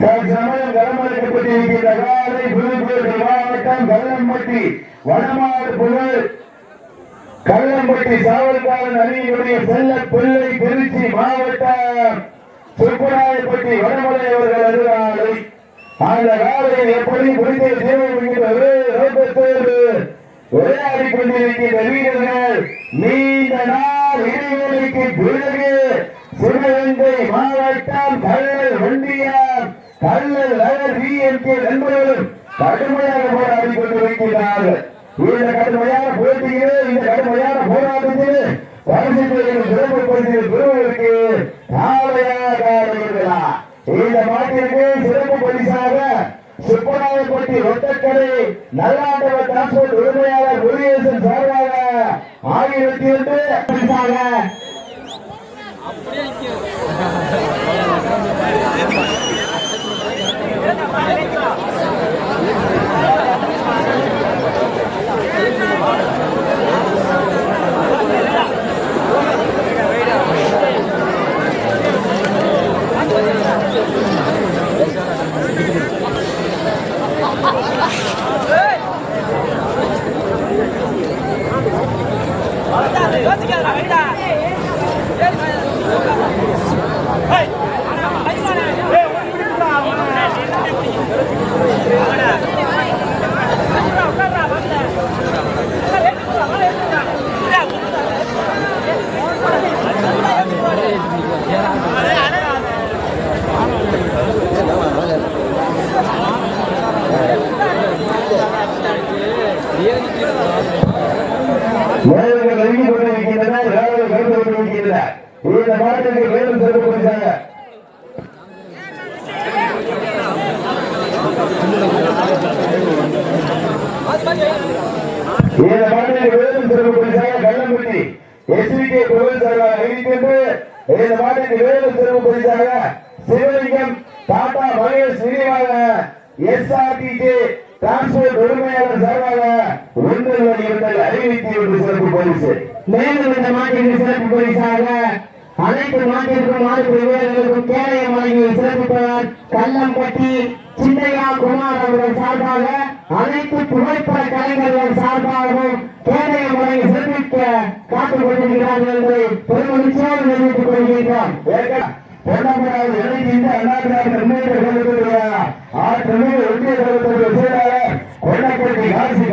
தற்சமயம் களமளிக்கப்பட்டிருக்கின்ற காலை புதுக்கோட்டை மாவட்டம் கல்லம்பட்டி வடமாடு புகழ். கல்லம்பட்டி சாவல்காரன் அணியினுடைய செல்ல பிள்ளை திருச்சி மாவட்டம். சுப்பராயப்பட்டி வடமலை அவர்கள் அருகாலை அந்த காலையில் எப்படி முடிந்த தேவை என்கிற ஒரே விளையாடி கொண்டிருக்கின்ற வீரர்கள் நீண்ட நாள் இடைவெளிக்கு பிறகு சிவகங்கை மாவட்டம் கல்லல் வண்டியார் கல்லல் நகர் பிஎன்கே நண்பர்களும் கடுமையாக போராடி கொண்டிருக்கிறார்கள் இந்த கடுமையான போட்டியிலே இந்த கடுமையான போராட்டத்திலே பரிசு பெறும் சிறப்பு பரிசு பெறுவதற்கு காலையாக இந்த மாட்டிற்கு சிறப்பு பரிசாக சுப்பராயப்பட்டி ஒட்டக்கடை நல்லாண்டவர் டிரான்ஸ்போர்ட் உரிமையாளர் முருகேசன் சார்பாக பரிசாக Hey! சிறப்பு பரிசாக சிவலிங்கம் டாடா மகேஷ் ஸ்ரீனிவாச எஸ்ஆர்டிஜே டிரான்ஸ்போர்ட் உரிமையாளர் சார்பாக ஒன்று இரண்டு அறிவித்து என்று சிறப்பு பரிசு மேலும் இந்த மாட்டிற்கு சிறப்பு பரிசாக அனைத்து மாட்டிற்கும் மாட்டு வீரர்களுக்கும் கேடயம் வழங்கி சிறப்பிப்பவர் கல்லம்பட்டி சின்னையா குமார் அவர்கள் சார்பாக அனைத்து புகைப்பட கலைஞர்கள் சார்பாகவும் கேடயம் முறையை சிறப்பிக்க காத்துக் கொண்டிருக்கிறார்கள் என்பதை பெருமகிழ்ச்சியாக தெரிவித்துக் கொள்கின்றோம் பொன்னமராவதி இணைக்கின்ற அண்ணாதிராவிட முன்னேற்ற கழகத்துடைய ஆற்றலில் ஒன்றிய கழகத்துடைய செயலாளர் கொல்லப்பட்டி காசி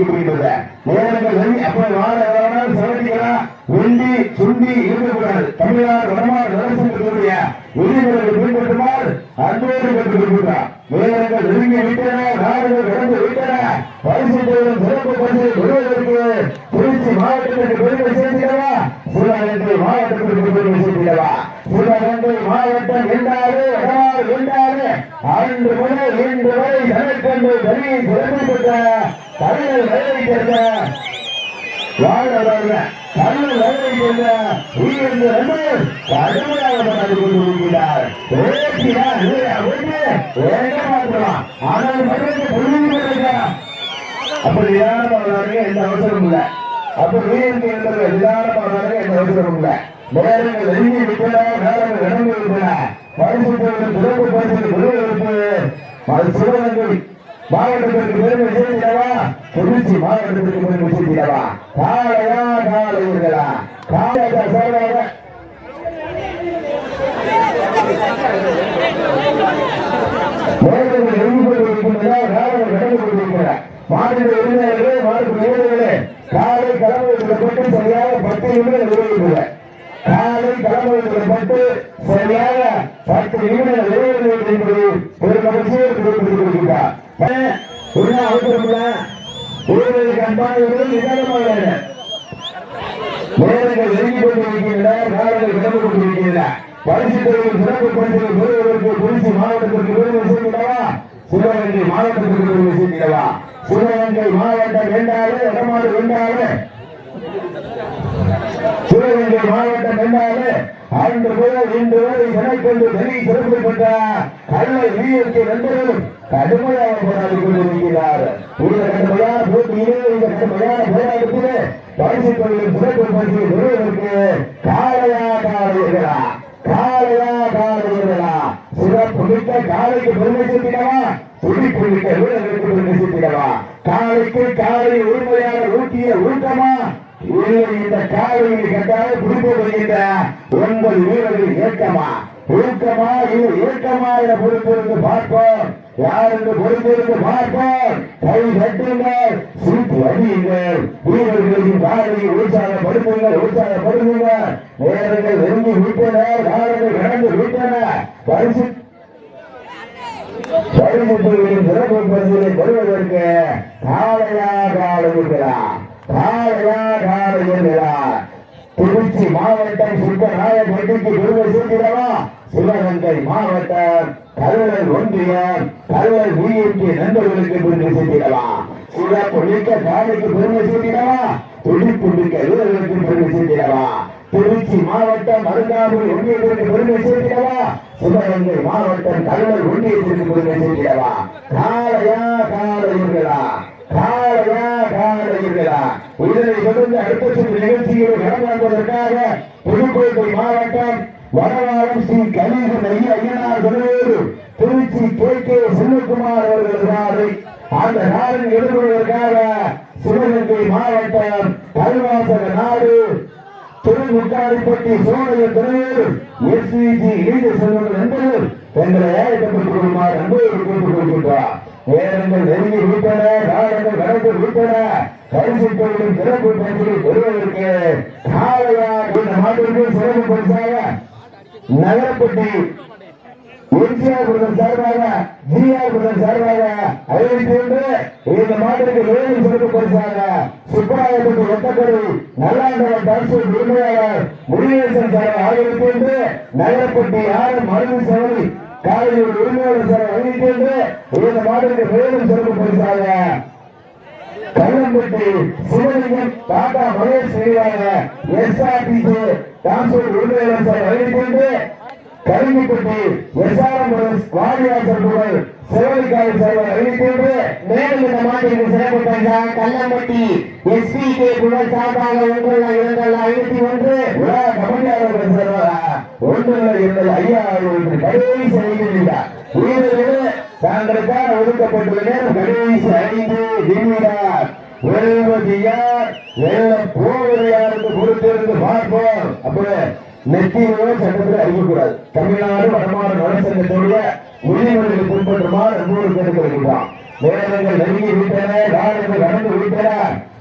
போட்டி நேரங்கள் வெள்ளி அப்ப வாழ வேணாலும் செலவழிக்கலாம் வெள்ளி சுண்டி இருக்கக்கூடாது தமிழ்நாடு வடமாறு நலசங்கத்துடைய விதிமுறைகளை பின்பற்றுமாறு அன்போடு கேட்டுக்கொள்கிறார் நேரங்கள் நெருங்கி விட்டன நாடுகள் கடந்து விட்டன. பரிசு பெறும் சிறப்பு பரிசு பெறுவதற்கு திருச்சி மாவட்டத்திற்கு பெருமை சேர்த்திடவா? சிவகங்கை மாவட்டத்திற்கு பெருமை சேர்த்திடவா? சிவகங்கை மாவட்டம் என்றாரு வடமாறு என்றாரு அன்று முதல் இன்று வரை தனக்கண்டு தனியை சிறப்பு தமிழர் வேலை சேர்ந்த வாழ்ந்தவர்கள் தமிழ் வேலை சேர்ந்த உயிர்ந்த நண்பர் கடுமையாக கொண்டிருக்கிறார் ஆனால் புரிந்து இருக்கலாம் எந்த அவசரம் இல்லை. அப்ப வீரருக்கு என்பது நிதானமாக எந்த அவசரம் இல்லை. நேரங்கள் நெருங்கி விட்டன நேரங்கள் நடந்து விட்டன. பரிசு சிறப்பு பரிசு அது மாவட்டத்திற்கு பெருமை சேர்த்திடவா? திருச்சி மாவட்டத்திற்கு பெருமை சேர்த்திடவா? காலையா காலையர்களா காலையா சார்பாக மாநில உரிமையாளர்களே மாநில காலை கிளம்புவதற்கு சரியாக பத்து நிமிடம் நிறைவேற்றுள்ள காலை கிளம்புவதற்கு சரியாக பத்து நிமிடம் நிறைவேற்றுவது என்பது ஒரு மகிழ்ச்சியை கொடுத்திருக்கிறார் உள்ள அவசரமில்ல ஊழலுக்கு அன்பானவர்கள் நிதானமாக நெருங்கி கொண்டிருக்கின்றன காலங்கள் கிளம்பி கொண்டிருக்கின்றன பரிசு பெறும் சிறப்பு பரிசுகள் பெறுவதற்கு திருச்சி மாவட்டத்திற்கு பெருமை சேர்க்கிறவா சிவகங்கை மாவட்டத்திற்கு பெருமை சேர்க்கிறவா சிவகங்கை மாவட்டம் என்றாலே வடமாடு என்றாலே சிவகங்கை மாவட்டம் என்றாலே அன்று முதல் இன்று வரை எனக்கொண்டு வெளி சிறப்பு பெற்ற கல்லை வீரத்தை நண்பர்களும் கடுமையாக போராடி கொண்டிருக்கிறார். இந்த கடுமையான போட்டியிலே இந்த கடுமையான போராட்டத்திலே பரிசு தொழில் சிறப்பு பரிசு பெறுவதற்கு காளையா காலைகளா காளையா காலைகளா சிறப்பு மிக்க காலைக்கு பெருமை சேர்த்திடவா? துடிப்பு மிக்க வீரர்களுக்கு பெருமை சேர்த்திடவா? காலைக்கு காலை உரிமையாக ஊட்டிய ஊட்டமா இந்த காலையில் கட்டாய பிடிப்பு வருகின்ற ஒன்பது வீரர்கள் ஏற்கமா ஊக்கமா இல்லை ஏற்கமா என பொறுத்திருந்து பார்ப்போம். யார் என்று பொறுத்திருந்து பார்ப்போம். கை தட்டுங்கள் சீட்டு அடியுங்கள் வீரர்களின் காலையை உற்சாகப்படுத்துங்கள் உற்சாகப்படுத்துங்கள். நேரங்கள் நெருங்கி விட்டன காலங்கள் கடந்து விட்டன. பரிசு பரிசுகளின் சிறப்பு பரிசுகளை பெறுவதற்கு காலையா காலையுகிறார் திருச்சி மாவட்டம் சுப்பநாயக் சுத்தநாயகப்பட்டிக்கு பெருமை சேர்க்கிறவா? சிவகங்கை மாவட்டம் கல்லல் ஒன்றியம் கல்லல் உயிருக்கு நண்பர்களுக்கு பெருமை சேர்க்கிறவா? சிறப்பு மிக்க காலைக்கு பெருமை சேர்க்கிறவா? துடிப்பு மிக்க வீரர்களுக்கு பெருமை சேர்க்கிறவா? திருச்சி மாவட்டம் அருகாமல் ஒன்றியத்திற்கு பெருமை சேர்க்கிறவா? சிவகங்கை மாவட்டம் கல்லல் ஒன்றியத்திற்கு பெருமை சேர்க்கிறவா காலையா காலையுங்களா காலையா உயிரை தொடர்ந்து அடுத்த சுற்று நிகழ்ச்சியில் கடந்தாக்குவதற்காக புதுக்கோட்டை மாவட்டம் வடவாரம் ஸ்ரீ கலிகன் ஐயா ஐயனார் தலைவர் திருச்சி கே கே செல்வகுமார் அவர்கள் அந்த நாளில் எதிர்கொள்வதற்காக சிவகங்கை மாவட்டம் கல்வாசக நாடு திருமுக்காரிப்பட்டி சோழைய தலைவர் எஸ்விஜி இளைஞ செல்வங்கள் என்பது எங்களை ஏழைக்கப்பட்டுக் கொள்ளுமாறு அன்போடு கேட்டுக் கொள்கின்றார். நேரங்கள் நெருங்கி விட்டன காலங்கள் கடந்து விட்டன. பரிசு தொழிலும் சிறப்பு பரிசுகளை பெறுவதற்கு காலையா இந்த மாட்டிற்கு சிறப்பு பரிசாக நகரப்பட்டி எம்ஜிஆர் பிரதர் சார்பாக ஜிஆர் பிரதர் சார்பாக அறிவித்து ஒன்று இந்த மாட்டிற்கு மேலும் சிறப்பு பரிசாக சுப்பராயப்பட்டு ஒத்தக்கரை நல்லாண்டவர் டான்சர் உரிமையாளர் முருகேசன் சார்பாக ஆகியோருக்கு என்று நகரப்பட்டி ஆறு மருந்து சேவை காலையில் உரிமையாளர் சார் அறிவித்து இந்த மாட்டிற்கு மேலும் சிறப்பு பரிசாக கள்ளம்பட்டி சிவலிங்கம் டாடா மகேஷ் நினைவாக எஸ்ஆர்டிசி டான்சர் உரிமையாளர் சார் அறிவித்து கருங்கிப்பட்டி எஸ்ஆர்எம் வாரியாசர் புகழ் சிவலிக்காய் சார் அறிவித்து மேலும் இந்த மாட்டிற்கு சிறப்பு பரிசா கல்லம்பட்டி எஸ்பி கே புகழ் சார்பாக ஒன்று இரண்டு ஐநூத்தி ஒன்று. விழா சார்பாக இருந்தது ஐயா அவர்களுக்கு கடைசி செய்திருந்தார் வீரர்கள் தாங்களுக்கான ஒதுக்கப்பட்டுள்ள நேரம் கடைசி ஐந்து நிமிடம் வெல்வது யார் வெல்ல போவது யார் பொறுத்திருந்து பார்ப்போம் அப்போ நெத்தியிலோ சட்டத்தில் அறிவிக்கூடாது தமிழ்நாடு வடமாறு நலசங்கத்துடைய உரிமைகளுக்கு பின்பற்றுமாறு அன்போடு கேட்டுக்கொள்கின்றான் நேரங்கள் நெருங்கி விட்டன காலங்கள் கடந்து விட்டன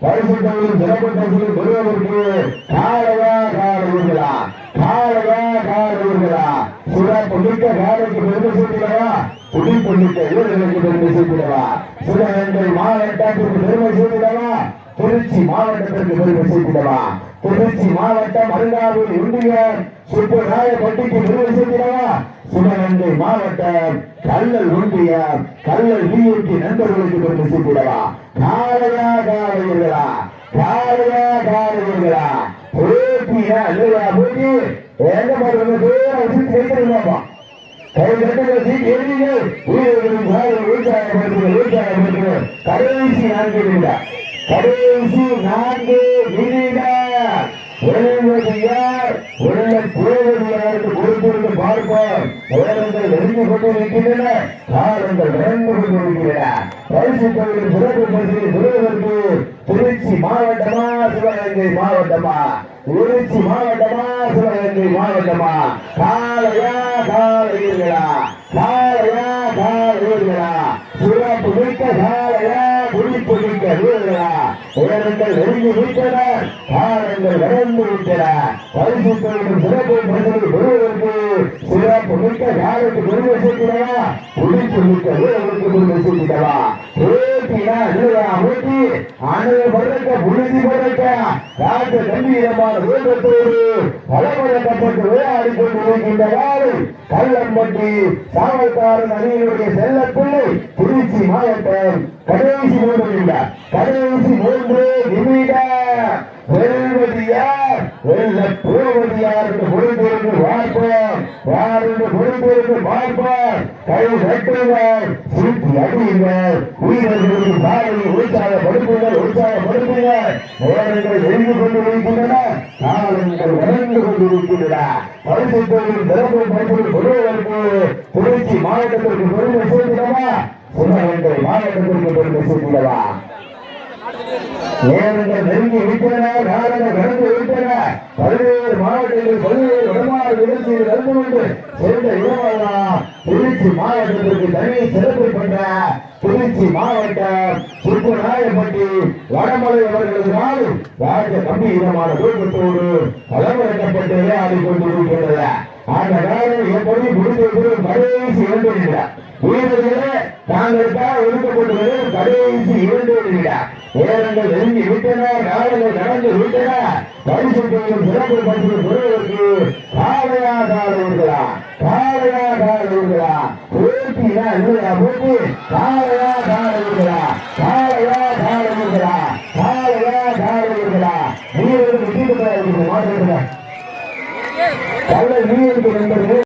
பரிசு தொழிலும் சிறப்பு பரிசுகள் பெறுவதற்கு காலையா காலையுங்களா காலையா காலையுங்களா சிறப்பு மிக்க காலைக்கு பெருமை சேர்த்திடவா துடிப்பு மிக்க வீரர்களுக்கு பெருமை சேர்த்திடவா சிவகங்கை மாவட்டத்திற்கு பெருமை சேர்த்திடவா திருச்சி மாவட்டத்திற்கு பெருமை சேர்த்திடவா திருச்சி மாவட்டம் அருங்காவூர் ஒன்றியம் சுப்பராயப்பட்டிக்கு பெருமை சேர்த்திடவா சிவகங்கை மாவட்டம் கல்லல் ஒன்றியம் கல்லல் விஐபி நண்பர்களுக்கு பெருமை சேர்த்திடவா காலையா காலையுங்களா காலையா காலையுங்களா போட்டியா இல்லையா? போட்டி எங்க பாருங்க தூரம் வச்சு கேட்கிறீங்கப்பா கை கட்டுகிற சீட் எழுதிங்க. வீரர்களும் கடைசி நான்கு நிமிடம் கடைசி நான்கு யார் உள்ள போவது யாருக்கு பார்ப்போம் நேரங்கள் நெருங்கி கொண்டு இருக்கின்றன. காலங்கள் நடந்து கொண்டு இருக்கின்றன. பரிசு தொழில் சிறப்பு பரிசு பெறுவதற்கு திருச்சி மாவட்டமா சிவகங்கை மாவட்டமா? திருச்சி மாவட்டமா சிவகங்கை மாவட்டமா காலையா காலையீர்களா? காலையா காலையீர்களா? சிறப்பு மிக்க காலையா குடிப்பு மிக்க வீரர்களா உயரங்கள் நெருங்கி விட்டன காலங்கள் வளர்ந்து விட்டன. பரிசு தொழிலும் சிறப்பு பரிசுகள் பெறுவதற்கு சிறப்பு மிக்க காலத்துக்கு பெருமை சேர்க்கிறவா? குடிப்பு மிக்க வீரர்களுக்கு பெருமை சேர்க்கிறவா? போட்டினா இல்லையா போட்டி புழுதி படுக்க ராஜ கம்பீரமான வேகத்தோடு பலமுறைக்கப்பட்டு விளையாடி கொண்டு யாரு வாரு சாவல்காரன் அணியினுடைய செல்ல பிள்ளை திருச்சி மாவட்டம் கடைசி மூன்று நிமிடம் கடைசி மூன்று நிமிடம் வெல்வதியார் வெல்ல போவதியார் என்று பொறுத்திருந்து பார்ப்போம் யார் என்று பொறுத்திருந்து பார்ப்போம் கை கட்டுங்கள் சீட்டி அடியுங்கள் வீரர்களுக்கு பாடலை உற்சாகப்படுத்துங்கள் உற்சாகப்படுத்துங்கள் நேரங்கள் எழுந்து கொண்டு இருக்கின்றன காலங்கள் வளர்ந்து கொண்டு இருக்கின்றன. பரிசு தொழில் நிரம்பு பரிசு கொள்வதற்கு திருச்சி மாவட்டத்திற்கு பெருமை சேர்க்கிறவா சிவகங்கை மாவட்டத்திற்கு பெருமை சேர்க்கிறவா நேரங்கள் நெருங்கி விட்டன காலங்கள் கடந்து விட்டன. பல்வேறு மாவட்டங்களில் பல்வேறு வடமாறு நிகழ்ச்சியில் கலந்து கொண்டு சேர்ந்த இளவெல்லாம் திருச்சி மாவட்டத்திற்கு தனி சிறப்பு பண்ற திருச்சி மாவட்டம் சுப்புநாயப்பட்டி வடமலை அவர்களது நாள் ராஜ கம்பீரமான தூக்கத்தோடு களமிறக்கப்பட்டு விளையாடி கொண்டிருக்கின்றது அந்த காலம் எப்படி முடிந்தது கடைசி இரண்டு நிமிடம் வீரர்களே தாங்களுக்காக ஒதுக்கப்பட்டுள்ளது கடைசி இரண்டு நிமிடம் உலகங்கள் நெருங்கி விட்டன நாடுகள் நடந்து விட்டன. பரிசுத்தையும் சிறப்பு பற்றி பெறுவதற்கு காவலாதாரர்களா காவலாதாரர்களா போட்டினா இல்லையா போட்டி? காவலாதாரர்களா காவலாதாரர்களா